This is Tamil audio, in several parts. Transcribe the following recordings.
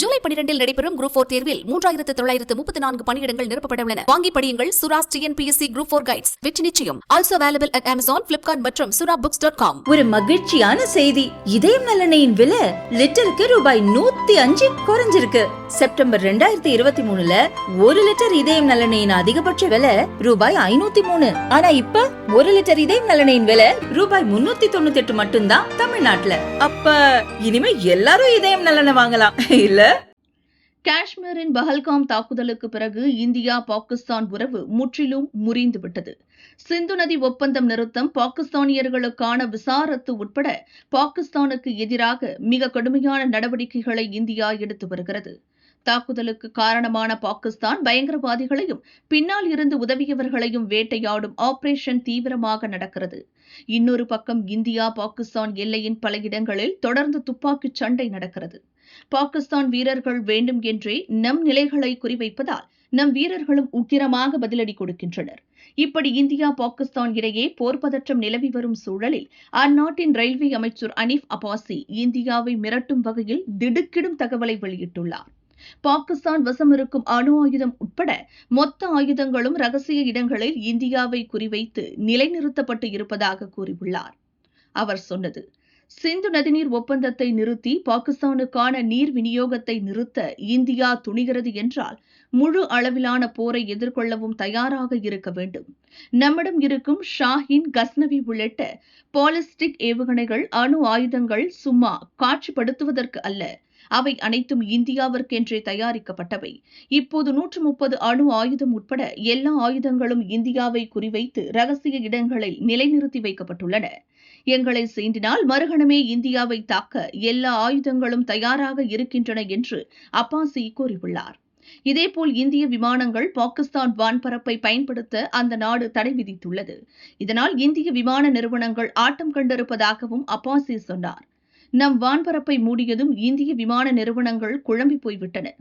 ஜூலை பனிரெண்டில் நடைபெறும் குரூப் போர் தேர்வில் மூன்றாயிரத்து தொள்ளாயிரத்து முப்பத்தி நான்கு பணியிடங்கள் நிரப்பப்பட உள்ளன வாங்கி படியுங்கள் Sura's TNPSC group four guides வெற்றி நிச்சயம். Also available at Amazon Flipkart மற்றும் சுரா புக்ஸ் டாட் காம் ஒரு மகிழ்ச்சியான செய்தி. இதயம் நலனையின் விலை லிட்டருக்கு ரூபாய் நூத்தி அஞ்சு குறைஞ்சிருக்கு. செப்டம்பர் ரெண்டாயிரத்தி இருபத்தி மூணுல ஒரு லிட்டர் இதயம் நலனையின் அதிகபட்ச விலை ரூபாய் ஐநூத்தி மூணு. ஆனா இப்ப ஒரு லிட்டர் இதயம் நலனையின் விலை ரூபாய் முன்னூத்தி தொண்ணூத்தி எட்டு மட்டும்தான் தமிழ்நாட்டுல. அப்ப இனிமே எல்லாரும் இதயம் நலனை வாங்கலாம் இல்ல? காஷ்மீரின் பஹல்காம் தாக்குதலுக்கு பிறகு இந்தியா பாகிஸ்தான் உறவு முற்றிலும் முறிந்து விட்டது. சிந்து நதி ஒப்பந்தம் நிறுத்தம் பாகிஸ்தானியர்களுக்கான விசாரத்து உட்பட பாகிஸ்தானுக்கு எதிராக மிக கடுமையான நடவடிக்கைகளை இந்தியா எடுத்து வருகிறது. தாக்குதலுக்கு காரணமான பாகிஸ்தான் பயங்கரவாதிகளையும் பின்னால் இருந்து உதவியவர்களையும் வேட்டையாடும் ஆபரேஷன் தீவிரமாக நடக்கிறது. இன்னொரு பக்கம் இந்தியா பாகிஸ்தான் எல்லையின் பல இடங்களில் தொடர்ந்து துப்பாக்கிச் சண்டை நடக்கிறது. பாகிஸ்தான் வீரர்கள் வேண்டும் என்றே நம் நிலைகளை குறிவைப்பதால் நம் வீரர்களும் உக்கிரமாக பதிலடி கொடுக்கின்றனர். இப்படி இந்தியா பாகிஸ்தான் இடையே போர் பதற்றம் நிலவி வரும் சூழலில் அந்நாட்டின் ரயில்வே அமைச்சர் அனீப் அபாசி இந்தியாவை மிரட்டும் வகையில் திடுக்கிடும் தகவலை வெளியிட்டுள்ளார். பாகிஸ்தான் வசம் இருக்கும் அணு ஆயுதம் உட்பட மொத்த ஆயுதங்களும் ரகசிய இடங்களில் இந்தியாவை குறிவைத்து நிலைநிறுத்தப்பட்டு இருப்பதாக கூறியுள்ளார். அவர் சொன்னது சிந்து நதிநீர் ஒப்பந்தத்தை நிறுத்தி பாகிஸ்தானுக்கான நீர் விநியோகத்தை நிறுத்த இந்தியா துணிகிறது என்றால் முழு அளவிலான போரை எதிர்கொள்ளவும் தயாராக இருக்க வேண்டும். நம்மிடம் இருக்கும் ஷாஹின் கஸ்னவி உள்ளிட்ட பாலிஸ்டிக் ஏவுகணைகள் அணு ஆயுதங்கள் சும்மா காட்சிப்படுத்துவதற்கு அல்ல அவை அனைத்தும் இந்தியாவிற்கென்றே தயாரிக்கப்பட்டவை. இப்போது நூற்று முப்பது அணு ஆயுதம் உட்பட எல்லா ஆயுதங்களும் இந்தியாவை குறிவைத்து ரகசிய இடங்களில் நிலைநிறுத்தி வைக்கப்பட்டுள்ளன. எங்களை சீண்டினால் மறுகணமே இந்தியாவை தாக்க எல்லா ஆயுதங்களும் தயாராக இருக்கின்றன என்று அப்பாசி கூறியுள்ளார். இதேபோல் இந்திய விமானங்கள் பாகிஸ்தான் வான்பரப்பை பயன்படுத்த அந்த நாடு தடை விதித்துள்ளது. இதனால் இந்திய விமான நிறுவனங்கள் ஆட்டம் கண்டிருப்பதாகவும் அப்பாசி சொன்னார். நம் வான்பரப்பை மூடியதும் இந்திய விமான நிறுவனங்கள் குழம்பி போய்விட்டன.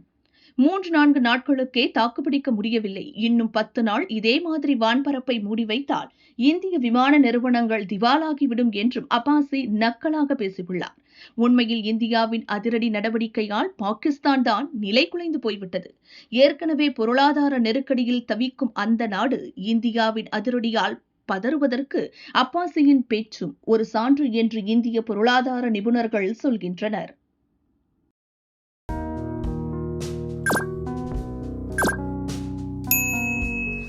மூன்று நான்கு நாட்களுக்கே தாக்குப்பிடிக்க முடியவில்லை. இன்னும் பத்து நாள் இதே மாதிரி வான்பரப்பை மூடி வைத்தால் இந்திய விமான நிறுவனங்கள் திவாலாகிவிடும் என்றும் அப்பாசி நக்கலாக பேசியுள்ளார். உண்மையில் இந்தியாவின் அதிரடி நடவடிக்கையால் பாகிஸ்தான் தான் நிலை குலைந்து போய்விட்டது. ஏற்கனவே பொருளாதார நெருக்கடியில் தவிக்கும் அந்த நாடு இந்தியாவின் அதிரடியால் பதறுவதற்கு அப்பாசியின் பேச்சும் ஒரு சான்று என்று இந்திய பொருளாதார நிபுணர்கள் சொல்கின்றனர்.